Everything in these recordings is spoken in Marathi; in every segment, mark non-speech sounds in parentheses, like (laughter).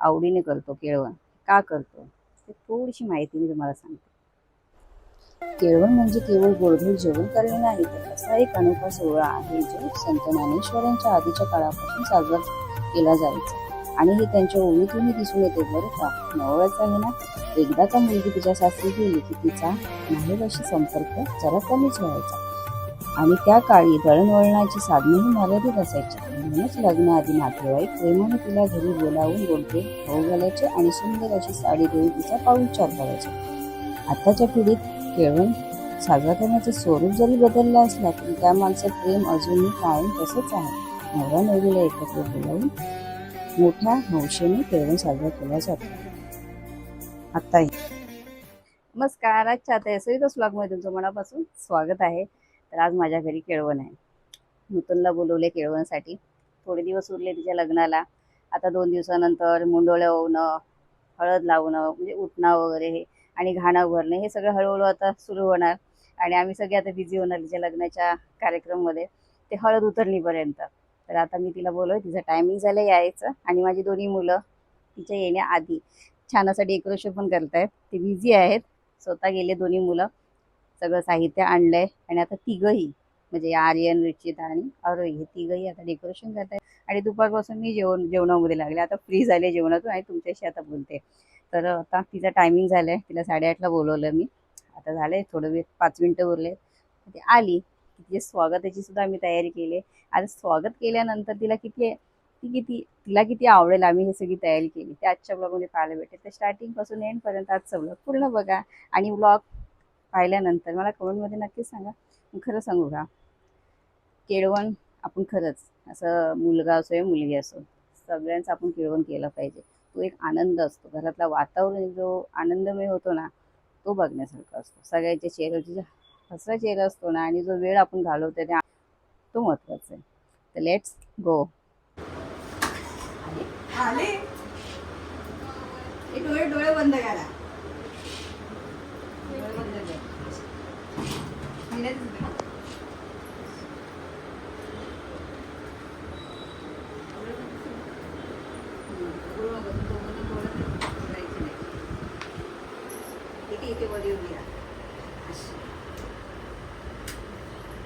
आवडीने करतो केळवण. का करतो? ते थोडीशी माहिती मी तुम्हाला सांगते. केळवण म्हणजे केवळ गोडधोड जेवण करणे नाही तर असा एक अनोखा सोहळा आहे जो संत ज्ञानेश्वरांच्या आधीच्या काळापासून साजरा केला जायचा. आणि हे त्यांच्या ओळीतूनही दिसून येते बरं का? नवऱ्याचा आहे ना? एकदाचा मुलगी तिच्या सासरी गेली की तिचा माहेराशी संपर्क जरा कमीच व्हायचा. आणि त्या काळी दळणवळणाची साधनेही मर्यादित असायची. म्हणूनच लग्नाआधी नातेवाईक प्रेमाने तिला घरी बोलावून बोलते खाऊ घालायचे आणि सुंदर अशी साडी देऊन तिचा पाऊचार करायचा. आताच्या पिढीत केवळ साजरा करण्याचं स्वरूप जरी बदललं असला तरी त्या माणसं प्रेम अजूनही कायम तसंच आहे. नवरा नवरीला एकत्र बोलावून मोठ्या हौशेने केळवण साजरा केला जातो. आत्ताही. नमस्कार आजच्या आता एसरीतच ब्लॉगमध्ये तुमचं मनापासून स्वागत आहे. तर आज माझ्या घरी केळवण आहे. नूतनला बोलवले केळवणसाठी. थोडे दिवस उरले तिच्या लग्नाला. आता दोन दिवसानंतर मुंडोळ्या होणं हळद लावणं म्हणजे उठणं वगैरे हे आणि घाणं भरणं हे सगळं हळूहळू आता सुरू होणार. आणि आम्ही सगळे आता बिझी होणार तिच्या लग्नाच्या कार्यक्रममध्ये. ते हळद उतरणीपर्यंत तर आता मी तिला बोलवलं तिचं टायमिंग झालं यायचं आणि माझी दोन्ही मुलं तिच्या येण्याआधी छान असं डेकोरेशन पण करतायत. ते बिझी आहेत. स्वतः गेले दोन्ही मुलं. सगळं साहित्य आणलंय. आणि आता तिघही म्हणजे आर्यन रुचित आणि अरोही हे तिघही आता डेकोरेशन करत आहेत आणि दुपारपासून मी जेवण जेवणामध्ये लागले. आता फ्री झाले जेवणातून आणि तुमच्याशी आता बोलते. तर आता तिचा टायमिंग झालं आहे तिला साडेआठला बोलवलं मी. आता झालं आहे थोडं वेळ पाच मिनटं उरले ती आली. तिचे स्वागताची सुद्धा आम्ही तयारी केली. आता स्वागत केल्यानंतर तिला किती ती किती तिला किती आवडेल आम्ही हे सगळी तयारी केली. ते आजच्या ब्लॉगमध्ये पाहायला भेटेल. तर स्टार्टिंगपासून एंडपर्यंत आजचा ब्लॉग पूर्ण बघा. आणि ब्लॉग पाहिल्यानंतर मला कमेंटमध्ये नक्कीच सांगा. खरं सांगू का? केळवण आपण खरंच असं मुलगा असो या मुलगी असो सगळ्यांचं आपण केळवण केलं पाहिजे. तो एक आनंद असतो. घरातला वातावरण जो आनंदमय होतो ना तो बघण्यासारखा असतो. सगळ्यांच्या चेहऱ्याची जो हसरा चेहरा असतो ना आणि जो वेळ आपण घालवतो त्या तो महत्त्वाचा आहे. तर लेट्स गो आले. डोळे डोळे बंद करा डोळे बंद करा. महिन्यातच बघा. डोळे बंद करा. डोळे बंद करा. उघडायचे नाही.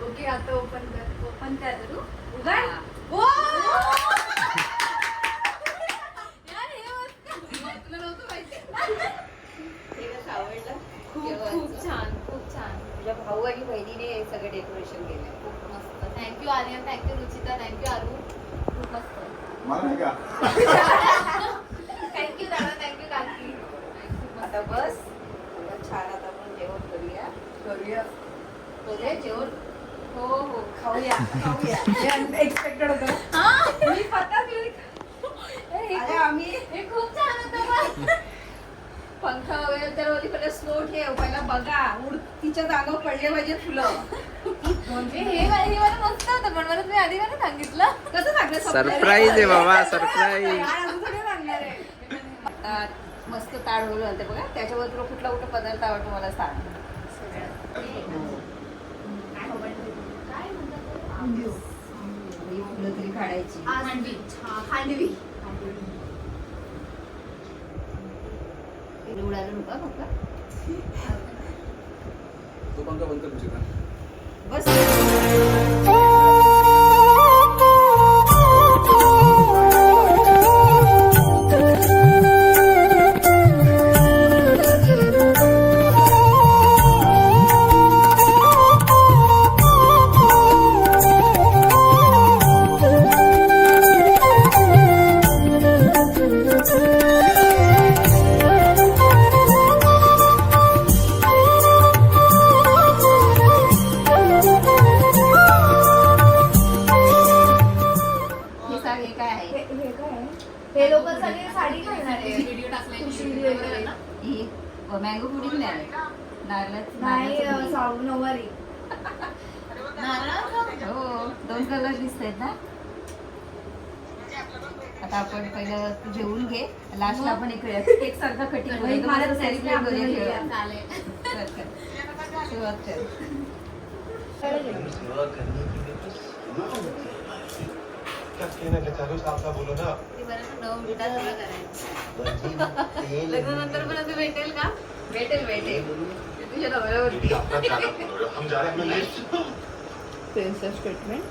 ओके आता ओपन कर ओपन कर? उघड ओ तुला नव्हतं माहिती हे कसं आवडलं खूप केव्हाचं? खूप छान खूप छान तुझ्या भाऊ आणि बहिणीने हे सगळं डेकोरेशन केलं खूप मस्त. Thank you Aryan. Thank you Ruchita. Thank you Arun. खूप मस्त. मला नाही का? थँक्यू दादा. थँक्यू काकी. आता बस. आता छान आता आपण जेवण करूया. करूया. करूया जेवण? हो हो. खाऊया. खाऊया. (laughs) एक्सपेक्टेड होतं हा मी पत्ता घेऊन हे अरे खूप- आम्ही हे खूप छान होतं पण. पंखा वगैरे तर ओली पहिला स्लो ठेव. पहिला बघा. उड तिच्या जागा पडले पाहिजे फुलं. म्हणजे हे हे मला मस्त होतं पण मला तुम्ही आधी का नाही सांगितलं. कसं सांगणार? (laughs) सरप्राईज आहे बाबा (laughs) सरप्राईज मस्त ताड होईल म्हणते बघा. त्याच्यावर तुला कुठला कुठला पदार्थ आवडतो मला सांग. ही फुलं तरी काढायची. खांडवी. उडायला नको फक्त तू पंखा बंद कर तुझी बस. हे हे काय आहे? हे लोक सगळे साडी घालणार आहे व्हिडिओ टाकले ही मँगो पुडिंग नाही नारळाचं नाही पुडिंग. हो दोन कलर दिसत आहेत ना? आता आपण पहिलं जेवून घे. लास्टला आपण एक एक सारखा कटिंग मला सेलिब्रेट करूया. चालेल. कर, (laughs) (laughs) कर. सुरुवात कर ते बरं ना, न उलटा सगळं करायचं. लग्नानंतर पण असं भेटेल का। भेटेल भेटेल ते तुझ्या नवऱ्यावरती प्रिन्सेस ट्रीटमेंट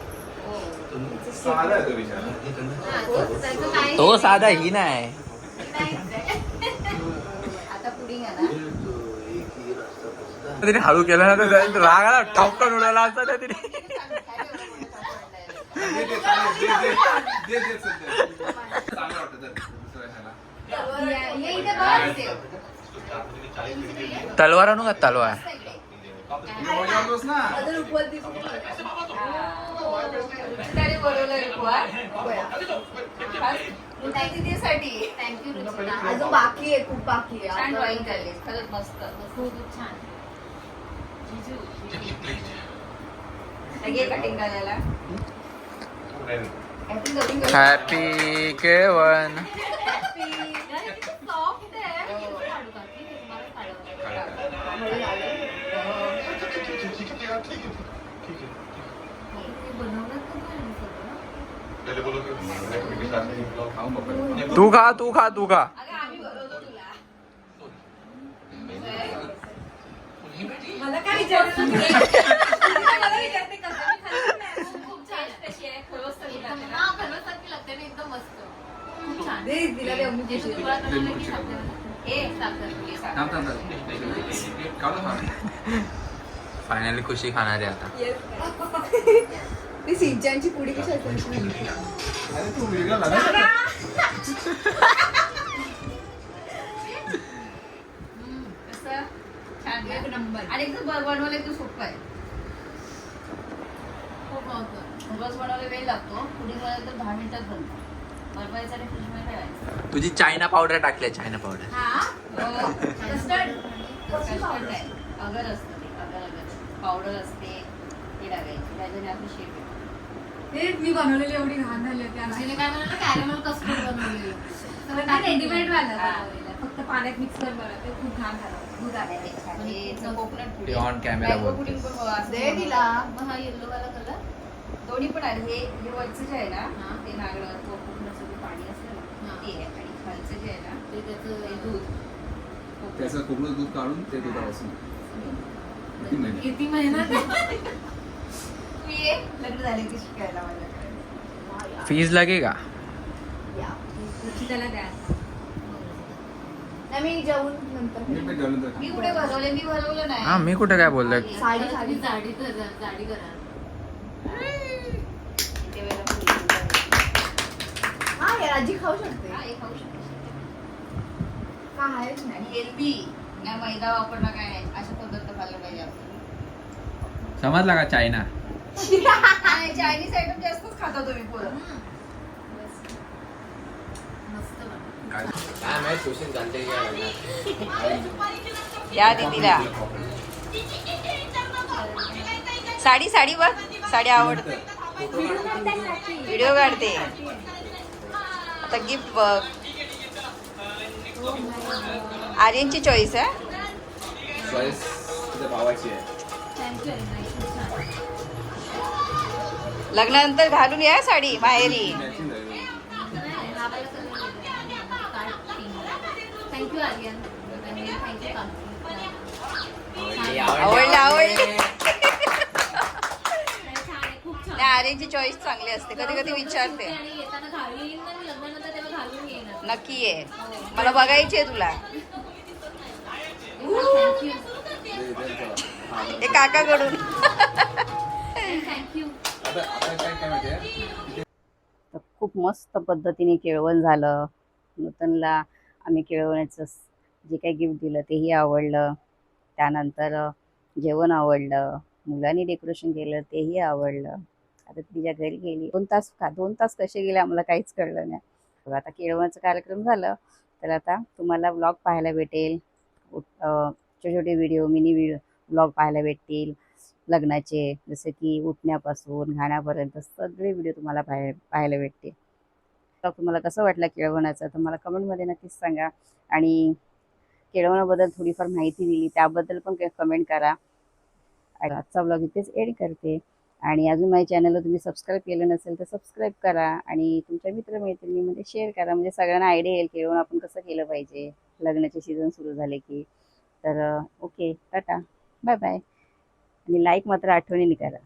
हा, तो- त्याचं काही तो साधा ही नाही नाहीच आहे. आता पुडिंग आहे ना। तिने हळू केलं ना तर रागाला ठपकन उडाला असता त्या तिने तलवार आणू का? तलवार. अजून बाकी आहे खूप बाकी आहे छान. ड्रॉइंग काढली खरंच मस्त खूप छान जिजू कटिंग करायला I think दोघीं दोघीं- हॅपी केवन सॉफ्ट आहे मी काढू का की ते तुम्हालाच काढावं लागेल? हे बनवलं तर नाही सगळं. तू खा तू खा तू खा अगं आम्ही बोलवतो तुला मला काय फायनली खुशी खाणार (laughs) आहे आता ती सिंचनची पुडी कशी असायची एक? नंबर. आणि एकदम ब- बनवायला एकदम सोपं आहे. खूप मस्त. बस बनवायला वेळ लागतो. बनवायला तर दहा मिनिटात बनतो बनवायचं आणि फ्रीजमध्ये ठेवायचं. तुझी चायना पावडर टाकली चायना पावडर हा? हो, कस्टर्ड कस्टर्ड आहे. अगर असतं पावडर असते हे टाकायची त्याच्याने आपली शेप येते हे मी बनवलेली एवढी घाण झाली होती. आणि तिने काय बनवलं? कॅरेमल कस्टर्ड बनवलेलं. सगळं ते रेडीमेड वाला. बनवलेलं. फक्त पाण्यात मिक्स करून बनवलं. ते खूप घाण झालं दूध आणायचं coconut pudding Beyond camera Mango बोलते. पुडिंग पण असं दे बनवलं. तिला मग हा येल्लो वाला कलर दोन्ही पण आहे हे हे वरचं जे आहे ना हा. ते नारळ कोकोनटचं जे पाणी असतं ना हा. ते आहे. आणि खालचं जे आहे ना ते त्याचं ते दूध. त्याचं कोकणात दूध काढून ते दुधापासून. किती महिने? (laughs) लग्न झाले की शिकायला माझ्याकडे. फीज लागेगा त्याला द्या? नाही, मी जेवून नंतर मी कुठे भरवले मी भरवलं नाही. हा मी कुठे काय बोललोय साडी, करा. हा आजी खाऊ शकते. खाऊ शकतो. काय हेल्दी मैदा वापरणं काय? अशा पाहिजे समजला का चायना? नाही चायनीज आयटम जास्तच खाता तुम्ही पोरं. हम्म. बस. मस्त बनव. काय माहीत क्वेश्चन चालते या दीदीला. साडी साडी बघ. साडी आवडते. व्हिडिओ काढते. आता गिफ्ट बघ. आर्यनची चॉईस आहे. चॉईस तुझ्या भावाची आहे. लग्नानंतर घालून या साडी माहेरी हा. आवडलं आवडली नाही, छान आहे, खूप छान. नाही आर्यनची चॉईस चांगली असते कधी कधी विचारते नक्की ये मला बघायची आहे तुला हे काकाकडून. तर खूप मस्त पद्धतीने केळवण झालं. नूतनला आम्ही केळवण्याचं जे काही गिफ्ट दिलं तेही आवडलं. त्यानंतर जेवण आवडलं. मुलांनी डेकोरेशन केलं तेही आवडलं. आता तिच्या घरी गेली. दोन तास का? दोन तास कसे गेले आम्हाला काहीच कळलं नाही. आता केळवणाचा कार्यक्रम झालं. तर आता तुम्हाला ब्लॉग पाहायला भेटेल. छोटे छोटे व्हिडिओ मिनी व्हिडिओ ब्लॉग पाहायला भेटतील. लग्नाचे जसं की उठण्यापासून घाण्यापर्यंत सगळे व्हिडिओ तुम्हाला पाहाय पाहायला भेटतील. तर तुम्हाला कसं वाटलं केळवणाचं? तर मला कमेंटमध्ये नक्कीच सांगा. आणि केळवणाबद्दल थोडीफार माहिती दिली त्याबद्दल पण कमेंट करा. आजचा ब्लॉग इथेच एड करते. आणि अजून माझ्या चॅनलला तुम्ही सबस्क्राईब केलं नसेल तर सबस्क्राईब करा. आणि तुमच्या मित्रमैत्रिणीमध्ये शेअर करा. म्हणजे सगळ्यांना आयडिया येईल केळवण आपण कसं केलं पाहिजे. लग्नाचे सीझन सुरू झाले की. तर ओके टाटा. Bye bye. आणि लाईक मात्र आठवणीने करा.